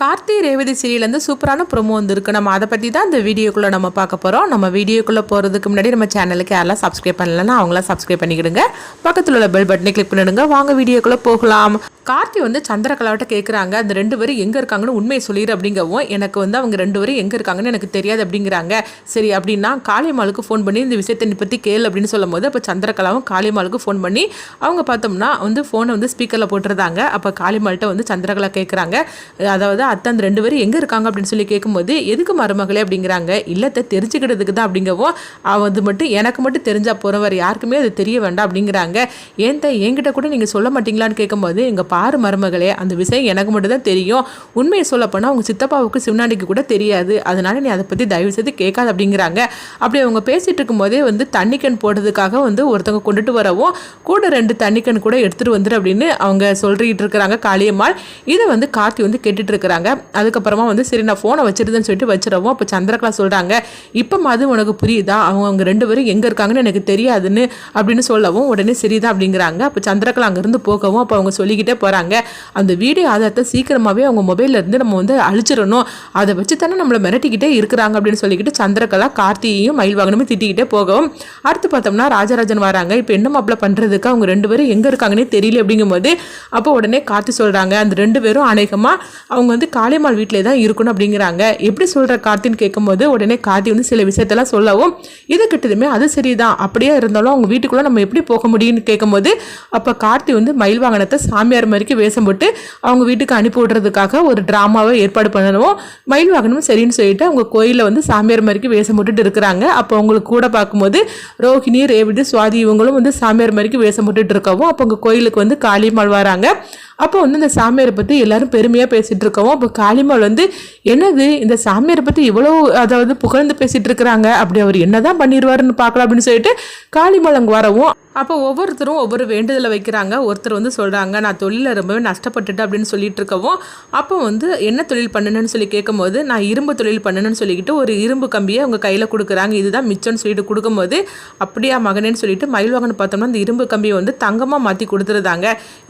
கார்த்தி ரேவதி சீரியல்லேருந்து சூப்பரான ப்ரொமோ வந்துருக்கு. நம்ம அதை பற்றி தான் இந்த வீடியோக்குள்ளே நம்ம பார்க்க போகிறோம் நம்ம வீடியோக்குள்ளே போகிறதுக்கு முன்னாடி நம்ம சேனலுக்கு யாரெல்லாம் சப்ஸ்கிரைப் பண்ணலன்னா அவங்களாம் சப்ஸ்கிரைப் பண்ணிக்கிடுங்க. பக்கத்தில் உள்ள பெல் பட்டனை கிளிக் பண்ணிடுங்க. வாங்க வீடியோக்குள்ளே போகலாம். கார்த்தி வந்து சந்திரகலாவிட்ட கேட்குறாங்க அந்த ரெண்டு பேரும் எங்கே இருக்காங்கன்னு உண்மையை சொல்லிடு அப்படிங்கவும் எனக்கு வந்து அவங்க ரெண்டு பேரும் எங்கே இருக்காங்கன்னு எனக்கு தெரியாது அப்படிங்கிறாங்க. சரி அப்படின்னா காளியம்மாளுக்கு ஃபோன் பண்ணி இந்த விஷயத்தை நீ பற்றி கேள் அப்படின்னு சொல்லும் போது அப்போ சந்திரகலாவும் காளியம்மாளுக்கு ஃபோன் பண்ணி அவங்க பார்த்தோம்னா வந்து ஃபோனை வந்து ஸ்பீக்கரில் போட்டிருந்தாங்க. அப்போ காளியம்மாள்கிட்ட வந்து சந்திரகலா கேட்குறாங்க அதாவது அத்தை அந்த ரெண்டு பேரும் எங்கே இருக்காங்க அப்படின்னு சொல்லி கேட்கும்போது எதுக்கு மருமகளே? அப்படிங்கிறாங்க. இல்லத்தை தெரிஞ்சுக்கிட்டதுக்கு தான் அப்படிங்கவும் அது மட்டும் எனக்கு மட்டும் தெரிஞ்சால் போகிற போகிறவர் யாருக்குமே அது தெரிய வேண்டாம் அப்படிங்கிறாங்க. ஏன் தான் என்கிட்ட கூட நீங்கள் சொல்ல மாட்டீங்களான்னு கேட்கும்போது எங்கள் பாரு மருமகளே அந்த விஷயம் எனக்கு மட்டும் தான் தெரியும். உண்மையை சொல்லப்போனால் உங்கள் சித்தப்பாவுக்கு சிவனாண்டிக்கு கூட தெரியாது. அதனால நீ அதை பற்றி தயவு செய்து கேட்காது அப்படிங்கிறாங்க. அப்படி அவங்க பேசிகிட்டு இருக்கும்போதே வந்து தண்ணிக்கண் போடுறதுக்காக வந்து ஒருத்தவங்க கொண்டுட்டு வரவும் கூட ரெண்டு தண்ணிக்கன் கூட எடுத்துகிட்டு வந்துரு அப்படின்னு அவங்க சொல்லிட்டு இருக்கிறாங்க காளியம்மாள். இதை வந்து கார்த்தி வந்து கேட்டுட்டு இருக்கிறாங்க. அதுக்கப்புறமா வந்து சரி நான் ஃபோனை வச்சிருந்தேன்னு சொல்லிட்டு வச்சிடவும் அப்போ சந்திரகலா சொல்கிறாங்க இப்போ மாதிரி உனக்கு புரியுதா? அவங்க அவங்க ரெண்டு பேரும் எங்கே இருக்காங்கன்னு எனக்கு தெரியாதுன்னு அப்படின்னு சொல்லவும் உடனே சரிதான் அப்படிங்கிறாங்க. அப்போ சந்திரகலா அங்கேருந்து போகவும் அப்போ அவங்க சொல்லிக்கிட்டே போகிறாங்க அந்த வீடியோ ஆதாரத்தை சீக்கிரமாகவே அவங்க மொபைல்லேருந்து நம்ம வந்து அழிச்சிடணும். அதை வச்சு தானே நம்மளை மிரட்டிக்கிட்டே இருக்கிறாங்க அப்படின்னு சொல்லிக்கிட்டு சந்திரகலா கார்த்தியையும் மயில்வாகனமும் திட்டிக்கிட்டே போகவும் அடுத்து பார்த்தோம்னா ராஜராஜன் வராங்க. இப்போ என்ன மாப்பிள்ள பண்ணுறதுக்கு அவங்க ரெண்டு பேரும் எங்கே இருக்காங்கன்னே தெரியல அப்படிங்கும்போது அப்போ உடனே கார்த்தி சொல்கிறாங்க அந்த ரெண்டு பேரும் அநேகமாக அவங்க வந்து காளியம்மாள் வீட்டிலே தான் இருக்கணும் அப்படிங்கிறாங்க. எப்படி சொல்கிற கார்த்தின்னு கேட்கும்போது உடனே கார்த்தி வந்து சில விஷயத்தெல்லாம் சொல்லவும் இது கிட்டதுமே அது சரிதான். அப்படியே இருந்தாலும் அவங்க வீட்டுக்குள்ளே நம்ம எப்படி போக முடியும்னு கேட்கும்போது அப்போ கார்த்தி வந்து மயில் வாகனத்தை சாமியார் மாதிரிக்கு வேஷம் போட்டு அவங்க வீட்டுக்கு அனுப்பி விடுறதுக்காக ஒரு ட்ராமாவை ஏற்பாடு பண்ணணும். மயில் வாகனமும் சரின்னு சொல்லிட்டு அவங்க கோயிலில் வந்து சாமியார் மாதிரிக்கு வேஷம் போட்டுட்டு இருக்கிறாங்க. அப்போ அவங்களுக்கு கூட பார்க்கும்போது ரோஹிணி ரேவதி சுவாதி இவங்களும் வந்து சாமியார் மாதிரிக்கு வேஷம் போட்டுட்டு இருக்கவும் அப்போ அவங்க கோயிலுக்கு வந்து காளியம்மாள் வராங்க. அப்போ வந்து இந்த சாமியாரை பற்றி எல்லாரும் பெருமையாக பேசிகிட்டு இருக்கவும் அப்போ காளிமால் வந்து என்னது இந்த சாமியாரை பற்றி இவ்வளோ அதாவது புகழ்ந்து பேசிகிட்டு இருக்கிறாங்க அப்படி அவர் என்னதான் பண்ணிடுவாருன்னு பார்க்கலாம் அப்படின்னு சொல்லிட்டு காளிமால் அங்கே வரவும் அப்போ ஒவ்வொருத்தரும் ஒவ்வொரு வேண்டுதலை வைக்கிறாங்க. ஒருத்தர் வந்து சொல்கிறாங்க நான் தொழிலில் ரொம்பவே நஷ்டப்பட்டுட்டு அப்படின்னு சொல்லிட்டு இருக்கவும் அப்போ வந்து என்ன தொழில் பண்ணணும்னு சொல்லி கேட்கும்போது நான் இரும்பு தொழில் பண்ணணும்னு சொல்லிக்கிட்டு ஒரு இரும்பு கம்பியை அவங்க கையில் கொடுக்குறாங்க. இதுதான் மிச்சம்னு சொல்லிட்டு கொடுக்கும்போது அப்படியா மகனேன்னு சொல்லிட்டு மயில்வாகன் பார்த்தோம்னா அந்த இரும்பு கம்பியை வந்து தங்கமாக மாற்றி கொடுத்துருந்தாங்க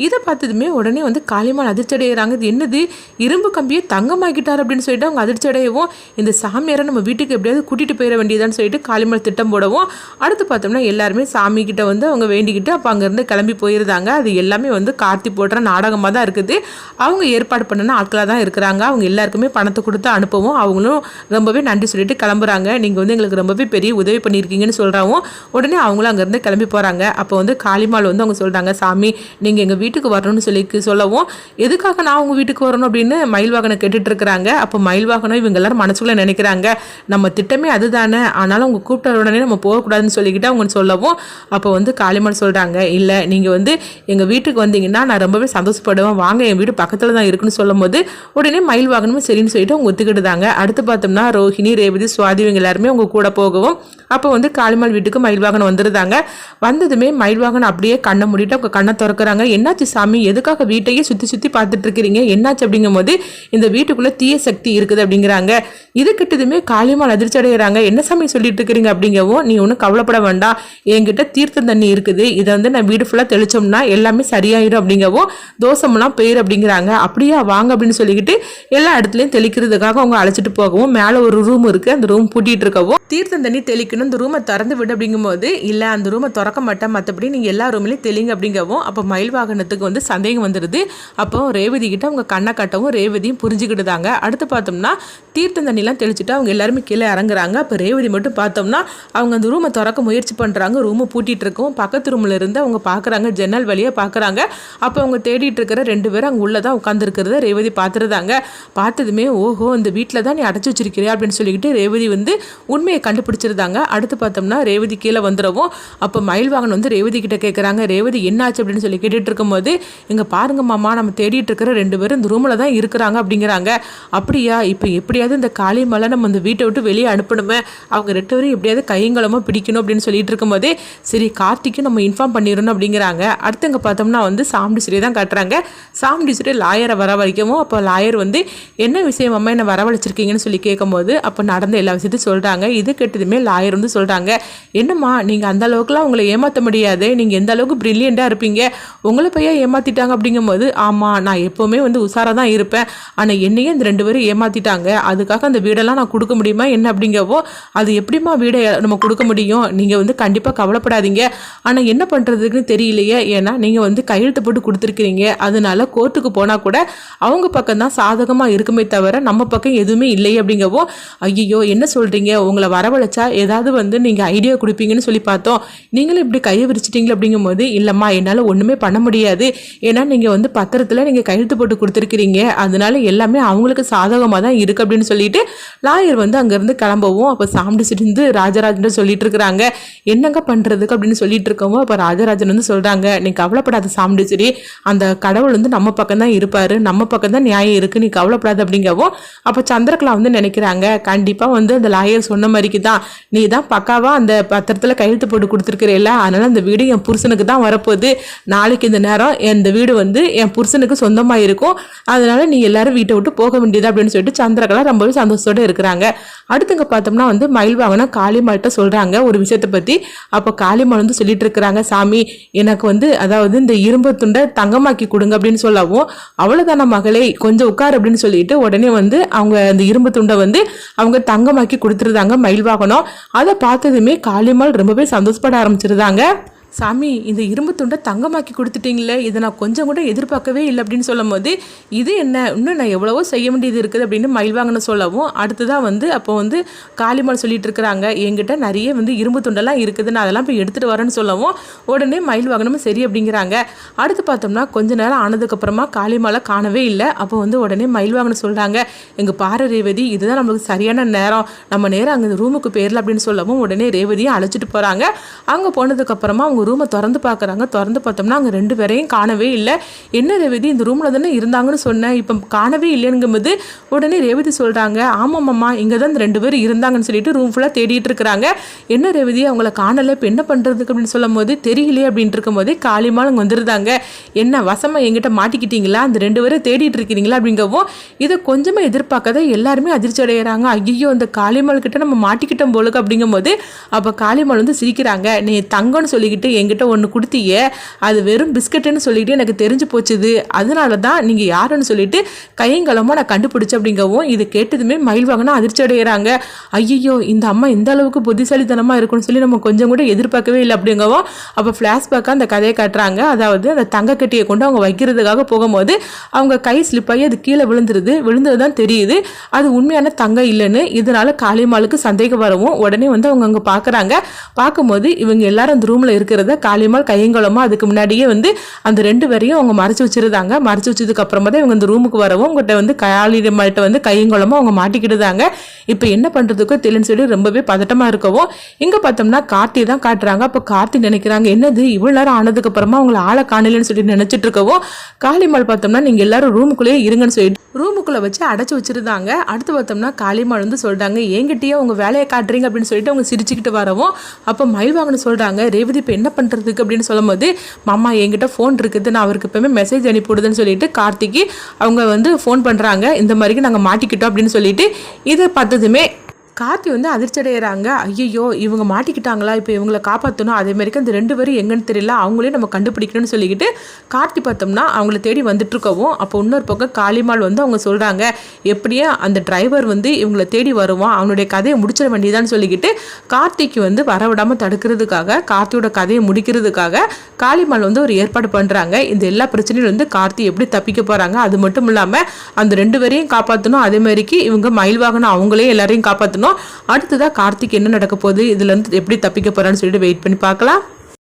இதை பார்த்ததுமே உடனே வந்து காளிமான் அதிர்ச்சி அடைகிறாங்க இது என்னது? இரும்பு கம்பியை தங்கமாக்கிட்டார் அப்படின்னு சொல்லிட்டு அவங்க அதிர்ச்சி அடையவும் இந்த சாமியாரை நம்ம வீட்டுக்கு எப்படியாவது கூட்டிகிட்டு போயிட வேண்டியதான்னு சொல்லிட்டு காளிமான் திட்டம் போடவும் அடுத்து பார்த்தோம்னா எல்லாருமே சாமி கிட்ட வந்து அவங்க வேண்டிக்கிட்டு அப்போ அங்கேருந்து கிளம்பி போயிருந்தாங்க. அது எல்லாமே வந்து கார்த்தி போடுற நாடகமாக தான் இருக்குது. அவங்க ஏற்பாடு பண்ணின ஆட்களாக தான் இருக்கிறாங்க. அவங்க எல்லாருக்குமே பணத்தை கொடுத்து அனுப்பவும் அவங்களும் ரொம்பவே நன்றி சொல்லிட்டு கிளம்புறாங்க. நீங்கள் வந்து எங்களுக்கு ரொம்பவே பெரிய உதவி பண்ணியிருக்கீங்கன்னு சொல்கிறாவும் உடனே அவங்களும் அங்கேருந்து கிளம்பி போகிறாங்க அப்போ வந்து காளிமால் வந்து அவங்க சொல்கிறாங்க சாமி நீங்கள் எங்கள் வீட்டுக்கு வரணும்னு சொல்லி சொல்லவும் எதுக்காக நான் உங்கள் வீட்டுக்கு வரணும்? அப்படின்னு மயில்வாகனை கேட்டுட்டு இருக்கிறாங்க. அப்போ மயில்வாகனம் இவங்க எல்லாரும் மனசுக்குள்ளே நினைக்கிறாங்க. நம்ம திட்டமே அதுதானே. ஆனாலும் அவங்க கூப்பிட்ட உடனே நம்ம போகக்கூடாதுன்னு சொல்லிக்கிட்டு அவங்க சொல்லவும் அப்போ வந்து காளிமால் சொல்கிறாங்க இல்லை நீங்கள் வந்து எங்கள் வீட்டுக்கு வந்தீங்கன்னா நான் ரொம்பவே சந்தோஷப்படுவேன். வாங்க என் வீடு பக்கத்தில் தான் இருக்குன்னு சொல்லும் போது உடனே மயில் வாகனமும் சரின்னு சொல்லிட்டு அவங்க ஒத்துக்கிட்டுதாங்க. அடுத்து பார்த்தோம்னா ரோஹிணி ரேவதி சுவாதி இவங்க எல்லாருமே உங்கள் கூட போகவும் அப்போ வந்து காளிமால் வீட்டுக்கு மயில் வாகனம் வந்துருந்தாங்க வந்ததுமே மயில் வாகனம் அப்படியே கண்ணை மூடிட்டு அவங்க கண்ணை திறக்கிறாங்க. என்னாச்சு சாமி? எதுக்காக வீட்டையே சுற்றி சுற்றி பார்த்துட்டு இருக்கிறீங்க என்னாச்சு அப்படிங்கும்போது இந்த வீட்டுக்குள்ளே தீய சக்தி இருக்குது அப்படிங்கிறாங்க. இது கிட்டதுமே காளிமால் அதிர்ச்சி அடைகிறாங்க என்ன சாமி சொல்லிட்டு இருக்கிறீங்க அப்படிங்கவும் நீ ஒன்றும் கவலைப்பட வேண்டாம். என்கிட்ட தீர்த்த தண்ணி இருக்குது. இதை வந்து நான் வீடு ஃபுல்லாக தெளிச்சோம்னா எல்லாமே சரியாயிடும் அப்படிங்கவும் தோசமெல்லாம் போயிரு அப்படிங்கிறாங்க. அப்படியா? வாங்க அப்படின்னு சொல்லிக்கிட்டு எல்லா இடத்துலையும் தெளிக்கிறதுக்காக அவங்க அழைச்சிட்டு போகவும் மேலே ஒரு ரூம் இருக்குது அந்த ரூம் பூட்டிகிட்டு இருக்கவும் தீர்த்தம் தண்ணி தெளிக்கணும் இந்த ரூமை திறந்து விடு அப்படிங்கும்போது இல்லை அந்த ரூமை திறக்க மாட்டேன். மற்றபடி நீங்கள் எல்லா ரூம்லையும் தெளிங்க அப்படிங்கவும் அப்போ மயில் வாகனத்துக்கு வந்து சந்தேகம் வந்துடுது அப்போ ரேவதி கிட்ட அவங்க கண்ணை காட்டவும் ரேவதியும் புரிஞ்சுக்கிட்டுதாங்க அடுத்து பார்த்தோம்னா தீர்த்த தண்ணிலாம் தெளிச்சுட்டு அவங்க எல்லாருமே கீழே இறங்குறாங்க. அப்போ ரேவதி மட்டும் பார்த்தோம்னா அவங்க அந்த ரூமை திறக்க முயற்சி பண்ணுறாங்க ரூமை பூட்டிகிட்டு இருக்கவும் பக்கத்து ரூமில் இருந்து அவங்க பார்க்குறாங்க ஜன்னல் வழியாக பார்க்குறாங்க அப்போ அவங்க தேடிட்டு இருக்கிற ரெண்டு பேரும் அங்கே உள்ளே தான் உட்காந்துருக்கிறத ரேவதி பார்த்துருந்தாங்க பார்த்ததுமே ஓஹோ இந்த வீட்டில் தான் நீ அடைச்சி வச்சிருக்கிறியா? அப்படின்னு சொல்லிக்கிட்டு ரேவதி வந்து உண்மையை கண்டுபிடிச்சிருந்தாங்க அடுத்து பார்த்தோம்னா ரேவதி கீழே வந்துடவும். அப்போ மயில் வாகன் வந்து ரேவதி கிட்ட கேட்குறாங்க ரேவதி என்னாச்சு? அப்படின்னு சொல்லி கேட்டுட்டு இருக்கும்போது இங்கே பாருங்க மாமா நம்ம தேடிட்டு இருக்கிற ரெண்டு பேரும் இந்த ரூமில் தான் இருக்கிறாங்க அப்படிங்கிறாங்க. அப்படியா? இப்போ எப்படியாவது இந்த காளிமலை நம்ம இந்த வீட்டை விட்டு வெளியே அனுப்பணுமே? அவங்க ரெண்டு பேரும் எப்படியாவது கையங்கலமாக பிடிக்கணும் அப்படின்னு சொல்லிட்டு இருக்கும்போது சரி கார்த்திக்கும் நம்ம இன்ஃபார்ம் பண்ணிடணும் அப்படிங்கிறாங்க. அடுத்து இங்கே பார்த்தோம்னா வந்து சாமுண்டீஸ்வரி தான் காட்டுறாங்க. சாமுண்டீஸ்வரி லாயரை வர வரைக்கும் அப்போ லாயர் வந்து என்ன விஷயம் அம்மா என்னை வரவழைச்சிருக்கீங்கன்னு சொல்லி கேட்கும்போது அப்போ நடந்த எல்லா விஷயத்தையும் சொல்கிறாங்க இது கெட்டதுமே லாயர் வந்து சொல்கிறாங்க என்னம்மா நீங்கள் அந்த அளவுக்குலாம் உங்களை ஏமாற்ற முடியாது நீங்கள் எந்த அளவுக்கு ப்ரில்லியண்ட்டாக இருப்பீங்க? உங்களை பையா ஏமாற்றிட்டாங்க அப்படிங்கும்போது ஆமாம் நான் எப்போவுமே வந்து உஷாராக தான் இருப்பேன். ஆனால் என்னையே இந்த ரெண்டு பேரும் ஏமாற்றிட்டாங்க அதுக்காக அந்த வீடெல்லாம் நான் கொடுக்க முடியுமா என்ன அப்படிங்கவோ அது எப்படிம்மா வீடை நம்ம கொடுக்க முடியும்? நீங்கள் வந்து கண்டிப்பாக கவலைப்படாதீங்க. ஆனால் என்ன பண்ணுறதுக்குன்னு தெரியலையே. ஏன்னா நீங்கள் வந்து கையெழுத்து போட்டு கொடுத்துருக்கிறீங்க. அதனால கோர்ட்டுக்கு போனால் கூட அவங்க பக்கம் தான் சாதகமாக இருக்குமே தவிர நம்ம பக்கம் எதுவுமே இல்லையே அப்படிங்கவோ ஐயோ என்ன சொல்கிறீங்க உங்களை வரவழைச்சா ஏதாவது வந்து நீங்கள் ஐடியா கொடுப்பீங்கன்னு சொல்லி பார்த்தோம். நீங்களும் இப்படி கையை விரிச்சிட்டீங்களே அப்படிங்கும்போது இல்லைம்மா என்னால் ஒன்றுமே பண்ண முடியாது. ஏன்னா நீங்கள் வந்து பத்திரத்தில் நீங்கள் கையெழுத்து போட்டு கொடுத்துருக்கிறீங்க. அதனால எல்லாமே அவங்களுக்கு சாதகமாக தான் இருக்குது அப்படின்னு சொல்லிட்டு லாயர் வந்து அங்கேருந்து கிளம்பவும் அப்போ சாம்பிடிச்சிட்டு ராஜராஜன் சொல்லிட்டு இருக்கிறாங்க. என்னங்க பண்ணுறதுக்கு அப்படின்னு சொல்லிட்டு இருக்கவும் அப்போ ராஜராஜன் வந்து சொல்கிறாங்க நீ கவலைப்படாத சாம்பிடிச்சிரி அந்த கடவுள் வந்து நம்ம பக்கம் தான் இருப்பார். நம்ம பக்கம் தான் நியாயம் இருக்குது நீ கவலைப்படாத அப்படிங்கவும் அப்போ சந்திரகலா வந்து நினைக்கிறாங்க கண்டிப்பாக வந்து அந்த லாயர் சொன்ன மாதிரிக்கு தான். நீ தான் பக்காவாக அந்த பத்திரத்தில் கையெழுத்து போட்டு கொடுத்துருக்கிறேல்ல அதனால் அந்த வீடு என் புருஷனுக்கு தான் வரப்போகுது. நாளைக்கு இந்த நேரம் இந்த வீடு வந்து என் புருஷனுக்கு சொந்தமாக இருக்கும். அதனால் நீ எல்லாரும் வீட்டை விட்டு போக வேண்டியது அப்படின்னு சொல்லிட்டு சந்திரகலா ரொம்பவே சந்தோஷத்தோடு இருக்கிறாங்க. அடுத்துங்க பார்த்தோம்னா வந்து மயில் வாங்கினா காளிமாட்ட சொல்கிறாங்க ஒரு விஷயத்தை பற்றி அப்போ காளிமால் வந்து சொல்லிட்டு இருக்கிறாங்க சாமி எனக்கு வந்து அதாவது இந்த இரும்பு துண்டை தங்கமாக்கி கொடுங்க அப்படின்னு சொல்லவும் அவ்வளோதான மகளே கொஞ்சம் உட்கார் அப்படின்னு சொல்லிட்டு உடனே வந்து அவங்க அந்த இரும்பு துண்டை வந்து அவங்க தங்கமாக்கி கொடுத்துருந்தாங்க மயில் வாகனம் அது பார்த்ததுமே காளிம்மாள் ரொம்பவே சந்தோஷப்பட ஆரம்பிச்சிருந்தாங்க. சாமி இந்த இரும்பு துண்டை தங்கமாக்கி கொடுத்துட்டீங்களே இதை நான் கொஞ்சம் கூட எதிர்பார்க்கவே இல்லை அப்படின்னு சொல்லும் போது இது என்ன? இன்னும் நான் எவ்வளவோ செய்ய வேண்டியது இருக்குது அப்படின்னு மயில் சொல்லவும் அடுத்ததான் வந்து அப்போ வந்து காளிமால் சொல்லிட்டு இருக்கிறாங்க என்கிட்ட நிறைய வந்து இரும்பு துண்டெல்லாம் இருக்குது நான் அதெல்லாம் போய் எடுத்துகிட்டு வரேன்னு சொல்லவும் உடனே மயில் வாகனமும் சரி அப்படிங்கிறாங்க. அடுத்து பார்த்தோம்னா கொஞ்ச நேரம் ஆனதுக்கப்புறமா காளிமாலை காணவே இல்லை. அப்போ வந்து உடனே மயில் வாகனம் சொல்கிறாங்க எங்கள் பாரு ரேவதி இதுதான் நம்மளுக்கு சரியான நேரம். நம்ம நேரம் அங்கே ரூமுக்கு பேரில் அப்படின்னு சொல்லவும் உடனே ரேவதியை அழைச்சிட்டு போகிறாங்க அங்கே போனதுக்கப்புறமா அவங்க ரூமை திறந்து பார்க்குறாங்க. திறந்து பார்த்தோம்னா அங்கே ரெண்டு பேரையும் காணவே இல்லை. என்ன ரேவதி இந்த ரூமில் தானே இருந்தாங்கன்னு சொன்னேன் இப்போ காணவே இல்லைங்கும்போது உடனே ரேவதி சொல்கிறாங்க ஆமாம்மா இங்கே தான் இந்த ரெண்டு பேர் இருந்தாங்கன்னு சொல்லிட்டு ரூம் ஃபுல்லாக தேடிட்டு இருக்கிறாங்க. என்ன ரேவதி அவங்கள காணலை? இப்போ என்ன பண்ணுறதுக்கு அப்படின்னு சொல்லும் போது தெரியலையே அப்படின்ட்டு இருக்கும்போது காளிமால் அங்கே வந்துருந்தாங்க என்ன வசமாக எங்கிட்ட மாட்டிக்கிட்டீங்களா? அந்த ரெண்டு பேரும் தேடிட்டு இருக்கிறீங்களா அப்படிங்கவும் இதை கொஞ்சமாக எதிர்பார்க்காத எல்லாருமே அதிர்ச்சி அடைகிறாங்க ஐயோ அந்த காளிமால் கிட்ட நம்ம மாட்டிக்கிட்டோம் போலுக்கு அப்படிங்கும்போது அப்போ காளிமால் வந்து சிரிக்கிறாங்க. நீ தங்கம்னு சொல்லிக்கிட்டு என்கிட்ட ஒன்று கொடுத்தீங்க. அது வெறும் பிஸ்கட்டுன்னு சொல்லிட்டு எனக்கு தெரிஞ்சு போச்சுது. அதனால தான் நீங்கள் யாருன்னு சொல்லிட்டு கையங்கலமாக நான் கண்டுபிடிச்ச அப்படிங்கவும் இது கேட்டதுமே மயில் வாங்கினா அதிர்ச்சி அடைகிறாங்க ஐயோ இந்த அம்மா இந்த அளவுக்கு புத்திசாலித்தனமாக இருக்குன்னு சொல்லி நம்ம கொஞ்சம் கூட எதிர்பார்க்கவே இல்லை அப்படிங்கவும் அப்போ ஃப்ளாஷ்பேக்காக அந்த கதையை காட்டுறாங்க. அதாவது அந்த தங்க கட்டியை கொண்டு அவங்க வைக்கிறதுக்காக போகும்போது அவங்க கை ஸ்லிப்பாகி அது கீழே விழுந்துருது. விழுந்தது தான் தெரியுது. அது உண்மையான தங்கம் இல்லைன்னு இதனால காளிமாலுக்கு சந்தேகம் வரவும் உடனே வந்து அவங்க அங்கே பார்க்குறாங்க பார்க்கும்போது இவங்க எல்லாரும் அந்த ரூமில் இருக்கிறது இருக்கிறத காளியம்மாள் கையங்குளமா அதுக்கு முன்னாடியே வந்து அந்த ரெண்டு பேரையும் அவங்க மறைச்சு வச்சிருந்தாங்க. மறைச்சு வச்சதுக்கு அப்புறமா தான் இவங்க இந்த ரூமுக்கு வரவும் உங்கள்கிட்ட வந்து காளியம்மாள்கிட்ட வந்து கையங்குளமா அவங்க மாட்டிக்கிட்டுதாங்க இப்போ என்ன பண்ணுறதுக்கோ தெரியலன்னு சொல்லி ரொம்பவே பதட்டமாக இருக்கவும் இங்கே பார்த்தோம்னா கார்த்தி தான் காட்டுறாங்க. அப்போ கார்த்தி நினைக்கிறாங்க என்னது? இவ்வளோ நேரம் ஆனதுக்கு அப்புறமா அவங்கள ஆளை காணலன்னு சொல்லி நினச்சிட்டு இருக்கவும் காளிமாள் பார்த்தோம்னா நீங்கள் எல்லாரும் ரூமுக்குள்ளேயே இருங்கன்னு சொல்லிட்டு ரூமுக்குள்ளே வச்சு அடைச்சி வச்சுருந்தாங்க. அடுத்து பார்த்தோம்னா காளிமாள் வந்து சொல்கிறாங்க என்கிட்டயே அவங்க வேலையை காட்டுறீங்க அப்படின்னு சொல்லிட்டு அவங்க சிரிச்சுக்கிட்டு வரவும் அப்போ மயில் சொல்கிறாங்க ரேவதி இப்போ என்ன என்ன பண்ணுறதுக்கு அப்படின்னு சொல்லும்போது மாமா என்கிட்ட ஃபோன் இருக்குது. நான் அவருக்கு எப்பவுமே மெசேஜ் அனுப்பிவிடுதுன்னு சொல்லிட்டு கார்த்திக்கு அவங்க வந்து ஃபோன் பண்ணுறாங்க இந்த மாதிரிக்கு நாங்கள் மாட்டிக்கிட்டோம் அப்படின்னு சொல்லிட்டு இதை பார்த்ததுமே கார்த்தி வந்து அதிர்ச்சி அடைகிறாங்க ஐயோ இவங்க மாட்டிக்கிட்டாங்களா? இப்போ இவங்களை காப்பாற்றணும் அதே மாதிரிக்கு அந்த ரெண்டு பேரும் எங்கன்னு தெரியல. அவங்களே நம்ம கண்டுபிடிக்கணும்னு சொல்லிக்கிட்டு கார்த்தி பார்த்தோம்னா அவங்கள தேடி வந்துட்டுருக்கவும் அப்போ இன்னொரு பக்கம் காளிமால் வந்து அவங்க சொல்கிறாங்க எப்படியே அந்த டிரைவர் வந்து இவங்களை தேடி வருவான். அவனுடைய கதையை முடிச்சிட வேண்டியதான்னு சொல்லிக்கிட்டு கார்த்திக்கு வந்து வரவிடாமல் தடுக்கிறதுக்காக கார்த்தியோட கதையை முடிக்கிறதுக்காக காளிமால் வந்து ஒரு ஏற்பாடு பண்ணுறாங்க இந்த எல்லா பிரச்சனையும் வந்து கார்த்தி எப்படி தப்பிக்க போகிறாங்க அது மட்டும் இல்லாமல் அந்த ரெண்டு பேரையும் காப்பாற்றணும் அதே மாதிரிக்கு இவங்க மயில் வாகனம் அவங்களே எல்லாரையும் காப்பாற்றணும் அடுத்ததாக கார்த்திக் என்ன நடக்க போகுது? இதுலேருந்து எப்படி தப்பிக்க போகிறான்னு சொல்லிட்டு வெயிட் பண்ணி பார்க்கலாம்.